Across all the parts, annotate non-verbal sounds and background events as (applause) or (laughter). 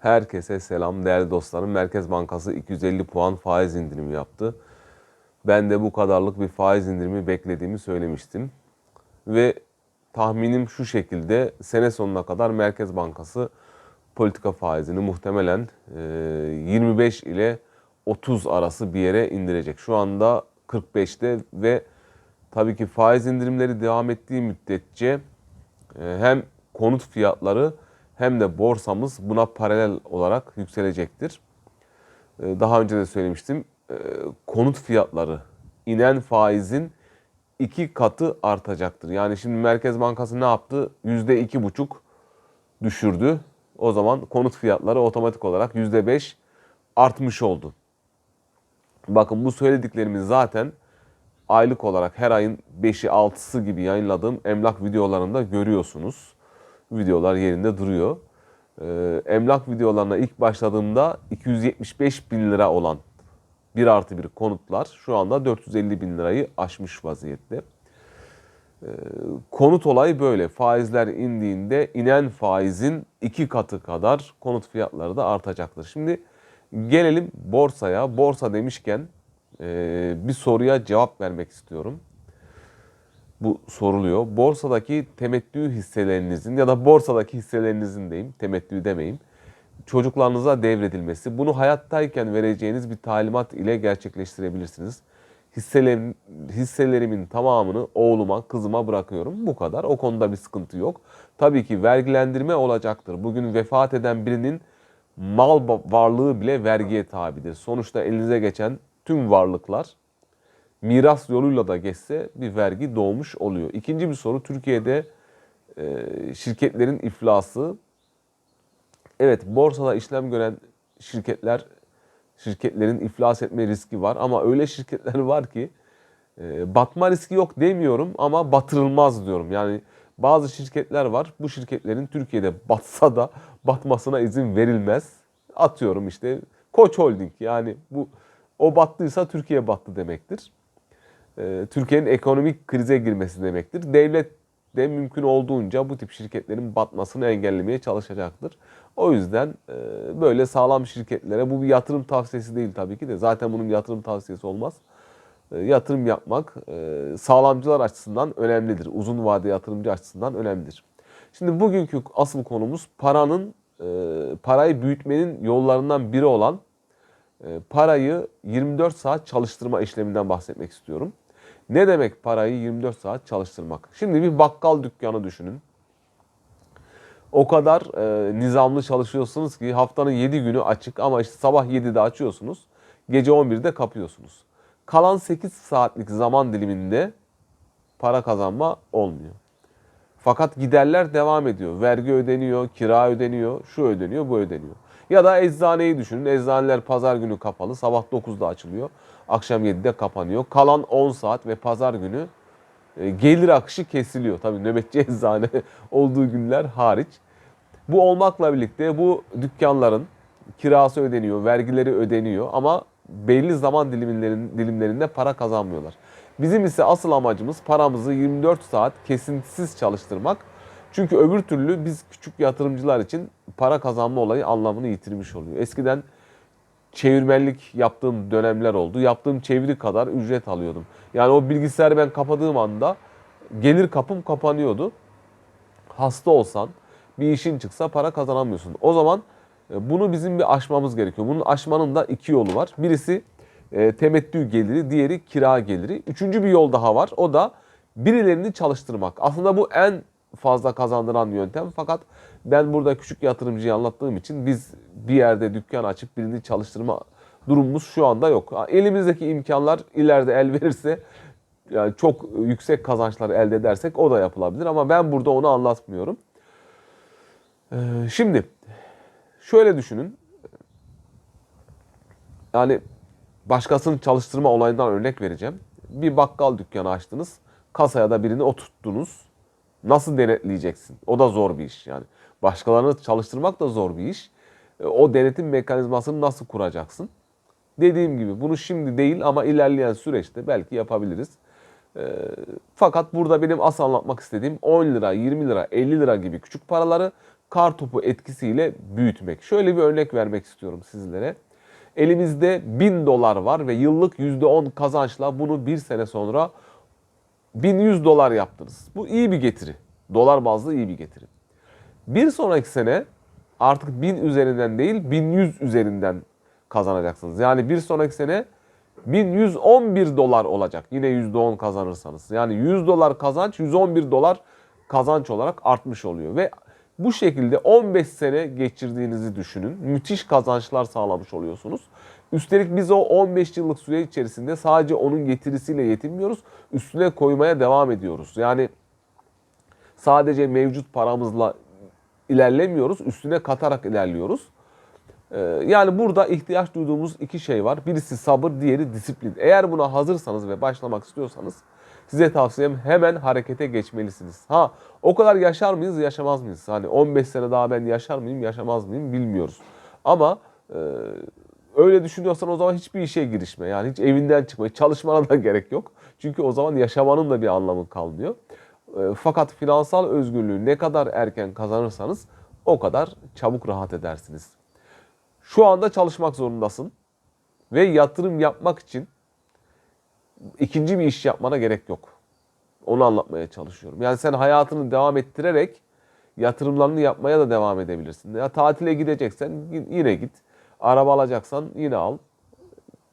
Herkese selam değerli dostlarım. Merkez Bankası 250 puan faiz indirimi yaptı. Ben de bu kadarlık bir faiz indirimi beklediğimi söylemiştim. Ve tahminim şu şekilde sene sonuna kadar Merkez Bankası politika faizini muhtemelen e, 25 ile 30 arası bir yere indirecek. Şu anda 45'te ve tabii ki faiz indirimleri devam ettiği müddetçe e, hem konut fiyatları hem de borsamız buna paralel olarak yükselecektir. E, Daha önce de söylemiştim. e, Konut fiyatları inen faizin iki katı artacaktır. Yani şimdi Merkez Bankası ne yaptı? Yüzde iki buçuk düşürdü. O zaman konut fiyatları otomatik olarak yüzde beş artmış oldu. Bakın bu söylediklerimiz zaten aylık olarak her ayın 5'i 6'sı gibi yayınladığım emlak videolarında görüyorsunuz. Videolar yerinde duruyor. Ee, emlak videolarına ilk başladığımda 275 bin lira olan 1 artı 1 konutlar şu anda 450 bin lirayı aşmış vaziyette. Ee, konut olayı böyle. Faizler indiğinde inen faizin iki katı kadar konut fiyatları da artacaktır. Şimdi gelelim borsaya. Borsa demişken e, bir soruya cevap vermek istiyorum. Bu soruluyor. Borsadaki temettü hisselerinizin ya da borsadaki hisselerinizin diyeyim, temettü demeyeyim. Çocuklarınıza devredilmesi. Bunu hayattayken vereceğiniz bir talimat ile gerçekleştirebilirsiniz. Hisselerim, hisselerimin tamamını oğluma, kızıma bırakıyorum. Bu kadar. O konuda bir sıkıntı yok. Tabii ki vergilendirme olacaktır. Bugün vefat eden birinin mal varlığı bile vergiye tabidir. Sonuçta elinize geçen tüm varlıklar miras yoluyla da geçse bir vergi doğmuş oluyor. İkinci bir soru Türkiye'de e, şirketlerin iflası. Evet borsada işlem gören şirketler şirketlerin iflas etme riski var ama öyle şirketler (laughs) var ki e, batma riski yok demiyorum ama batırılmaz diyorum. Yani bazı şirketler var. Bu şirketlerin Türkiye'de batsa da batmasına izin verilmez. Atıyorum işte Koç Holding yani bu o battıysa Türkiye battı demektir. Ee, Türkiye'nin ekonomik krize girmesi demektir. Devlet de mümkün olduğunca bu tip şirketlerin batmasını engellemeye çalışacaktır. O yüzden e, böyle sağlam şirketlere bu bir yatırım tavsiyesi değil tabii ki de. Zaten bunun yatırım tavsiyesi olmaz. E, Yatırım yapmak e, sağlamcılar açısından önemlidir. Uzun vade yatırımcı açısından önemlidir. Şimdi bugünkü asıl konumuz paranın e, parayı büyütmenin yollarından biri olan e, parayı 24 saat çalıştırma işleminden bahsetmek istiyorum. Ne demek parayı 24 saat çalıştırmak? Şimdi bir bakkal dükkanı düşünün. O kadar e, nizamlı çalışıyorsunuz ki haftanın 7 günü açık ama işte sabah 7'de açıyorsunuz, gece 11'de kapıyorsunuz. Kalan 8 saatlik zaman diliminde para kazanma olmuyor. Fakat giderler devam ediyor. Vergi ödeniyor, kira ödeniyor, şu ödeniyor, bu ödeniyor. Ya da eczaneyi düşünün. Eczaneler pazar günü kapalı. Sabah 9'da açılıyor. Akşam 7'de kapanıyor. Kalan 10 saat ve pazar günü e, gelir akışı kesiliyor. Tabii nöbetçi (laughs) eczane olduğu günler hariç. Bu olmakla birlikte bu dükkanların kirası ödeniyor, vergileri ödeniyor ama belli zaman dilimlerin, dilimlerinde para kazanmıyorlar. Bizim ise asıl amacımız paramızı 24 saat kesintisiz çalıştırmak. Çünkü öbür türlü biz küçük yatırımcılar için para kazanma olayı anlamını yitirmiş oluyor. Eskiden çevirmenlik yaptığım dönemler oldu. Yaptığım çeviri kadar ücret alıyordum. Yani o bilgisayarı ben kapadığım anda gelir kapım kapanıyordu. Hasta olsan, bir işin çıksa para kazanamıyorsun. O zaman e, bunu bizim bir aşmamız gerekiyor. Bunun aşmanın da iki yolu var. Birisi e, temettü geliri, diğeri kira geliri. Üçüncü bir yol daha var. O da birilerini çalıştırmak. Aslında bu en fazla kazandıran yöntem. Fakat ben burada küçük yatırımcıyı anlattığım için biz bir yerde dükkan açıp birini çalıştırma durumumuz şu anda yok. Elimizdeki imkanlar ileride el verirse yani çok yüksek kazançlar elde edersek o da yapılabilir ama ben burada onu anlatmıyorum. Ee, şimdi şöyle düşünün. Yani başkasını çalıştırma olayından örnek vereceğim. Bir bakkal dükkanı açtınız. Kasaya da birini oturttunuz. Nasıl denetleyeceksin? O da zor bir iş yani. Başkalarını çalıştırmak da zor bir iş. E, O denetim mekanizmasını nasıl kuracaksın? Dediğim gibi bunu şimdi değil ama ilerleyen süreçte belki yapabiliriz. E, Fakat burada benim asıl anlatmak istediğim 10 lira, 20 lira, 50 lira gibi küçük paraları kar topu etkisiyle büyütmek. Şöyle bir örnek vermek istiyorum sizlere. Elimizde 1000 dolar var ve yıllık %10 kazançla bunu bir sene sonra 1100 dolar yaptınız. Bu iyi bir getiri. Dolar bazlı iyi bir getiri. Bir sonraki sene artık 1000 üzerinden değil 1100 üzerinden kazanacaksınız. Yani bir sonraki sene 1111 dolar olacak. Yine %10 kazanırsanız. Yani 100 dolar kazanç 111 dolar kazanç olarak artmış oluyor. Ve bu şekilde 15 sene geçirdiğinizi düşünün. Müthiş kazançlar sağlamış oluyorsunuz. Üstelik biz o 15 yıllık süre içerisinde sadece onun getirisiyle yetinmiyoruz. Üstüne koymaya devam ediyoruz. Yani sadece mevcut paramızla ilerlemiyoruz. Üstüne katarak ilerliyoruz. Ee, Yani burada ihtiyaç duyduğumuz iki şey var. Birisi sabır, diğeri disiplin. Eğer buna hazırsanız ve başlamak istiyorsanız size tavsiyem hemen harekete geçmelisiniz. Ha o kadar yaşar mıyız, yaşamaz mıyız? Hani 15 sene daha ben yaşar mıyım, yaşamaz mıyım bilmiyoruz. Ama e, öyle düşünüyorsan o zaman hiçbir işe girişme. Yani hiç evinden çıkma, hiç çalışmana da gerek yok. Çünkü o zaman yaşamanın da bir anlamı kalmıyor. E, Fakat finansal özgürlüğü ne kadar erken kazanırsanız o kadar çabuk rahat edersiniz. Şu anda çalışmak zorundasın ve yatırım yapmak için ikinci bir iş yapmana gerek yok. Onu anlatmaya çalışıyorum. Yani sen hayatını devam ettirerek yatırımlarını yapmaya da devam edebilirsin. Ya tatile gideceksen yine git. Araba alacaksan yine al.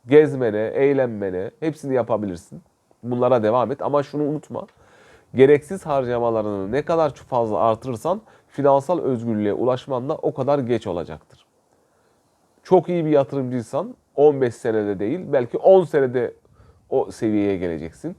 Gezmene, eğlenmene hepsini yapabilirsin. Bunlara devam et ama şunu unutma. Gereksiz harcamalarını ne kadar fazla artırırsan finansal özgürlüğe ulaşman da o kadar geç olacaktır çok iyi bir yatırımcıysan 15 senede değil belki 10 senede o seviyeye geleceksin.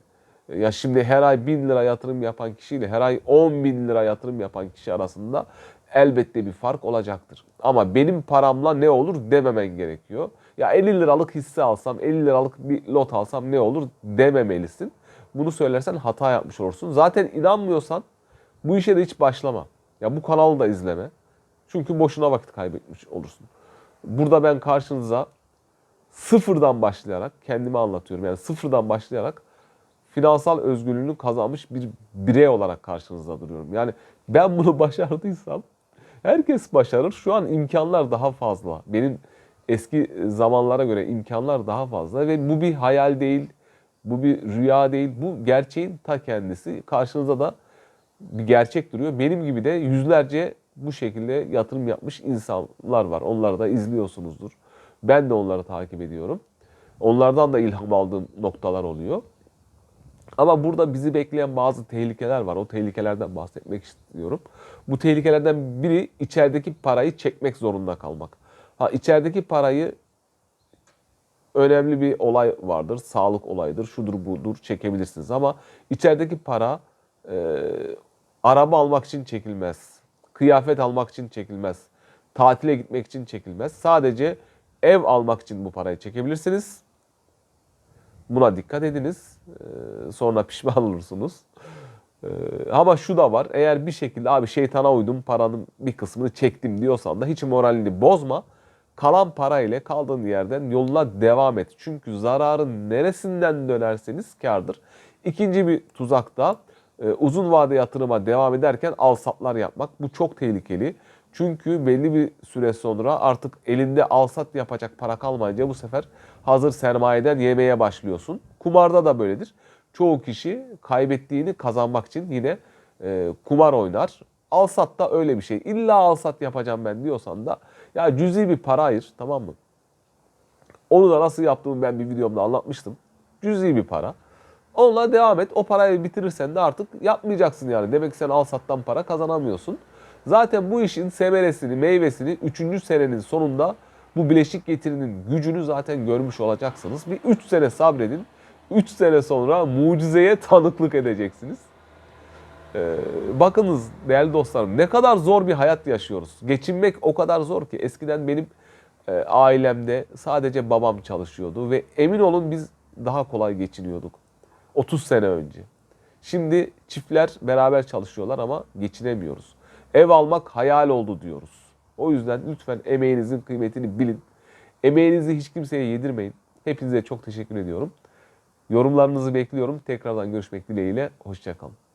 Ya şimdi her ay 1000 lira yatırım yapan kişiyle her ay 10 bin lira yatırım yapan kişi arasında elbette bir fark olacaktır. Ama benim paramla ne olur dememen gerekiyor. Ya 50 liralık hisse alsam, 50 liralık bir lot alsam ne olur dememelisin. Bunu söylersen hata yapmış olursun. Zaten inanmıyorsan bu işe de hiç başlama. Ya bu kanalı da izleme. Çünkü boşuna vakit kaybetmiş olursun. Burada ben karşınıza sıfırdan başlayarak kendimi anlatıyorum. Yani sıfırdan başlayarak finansal özgürlüğünü kazanmış bir birey olarak karşınızda duruyorum. Yani ben bunu (laughs) başardıysam herkes başarır. Şu an imkanlar daha fazla. Benim eski zamanlara göre imkanlar daha fazla ve bu bir hayal değil, bu bir rüya değil, bu gerçeğin ta kendisi. Karşınızda da bir gerçek duruyor. Benim gibi de yüzlerce bu şekilde yatırım yapmış insanlar var. Onları da izliyorsunuzdur. Ben de onları takip ediyorum. Onlardan da ilham aldığım noktalar oluyor. Ama burada bizi bekleyen bazı tehlikeler var. O tehlikelerden bahsetmek istiyorum. Bu tehlikelerden biri içerideki parayı çekmek zorunda kalmak. Ha içerideki parayı önemli bir olay vardır. Sağlık olayıdır. Şudur budur çekebilirsiniz ama içerideki para e, araba almak için çekilmez. Kıyafet almak için çekilmez. Tatile gitmek için çekilmez. Sadece ev almak için bu parayı çekebilirsiniz. Buna dikkat ediniz. Ee, sonra pişman olursunuz. Ee, ama şu da var. Eğer bir şekilde abi şeytana uydum paranın bir kısmını çektim diyorsan da hiç moralini bozma. Kalan para ile kaldığın yerden yoluna devam et. Çünkü zararın neresinden dönerseniz kardır. İkinci bir tuzak da e, uzun vade yatırıma devam ederken al satlar yapmak. Bu çok tehlikeli. Çünkü belli bir süre sonra artık elinde al sat yapacak para kalmayınca bu sefer hazır sermayeden yemeye başlıyorsun. Kumarda da böyledir. Çoğu kişi kaybettiğini kazanmak için yine e, kumar oynar. Al sat da öyle bir şey. İlla al sat yapacağım ben diyorsan da ya cüzi bir para ayır tamam mı? Onu da nasıl yaptığımı ben bir videomda anlatmıştım. Cüzi bir para. Onunla devam et. O parayı bitirirsen de artık yapmayacaksın yani. Demek ki sen al sattan para kazanamıyorsun. Zaten bu işin semeresini, meyvesini 3. senenin sonunda bu bileşik getirinin gücünü zaten görmüş olacaksınız. Bir 3 sene sabredin. 3 sene sonra mucizeye tanıklık edeceksiniz. Ee, bakınız değerli dostlarım ne kadar zor bir hayat yaşıyoruz. Geçinmek o kadar zor ki eskiden benim e, ailemde sadece babam çalışıyordu ve emin olun biz daha kolay geçiniyorduk. 30 sene önce. Şimdi çiftler beraber çalışıyorlar ama geçinemiyoruz. Ev almak hayal oldu diyoruz. O yüzden lütfen emeğinizin kıymetini bilin. Emeğinizi hiç kimseye yedirmeyin. Hepinize çok teşekkür ediyorum. Yorumlarınızı bekliyorum. Tekrardan görüşmek dileğiyle. Hoşçakalın.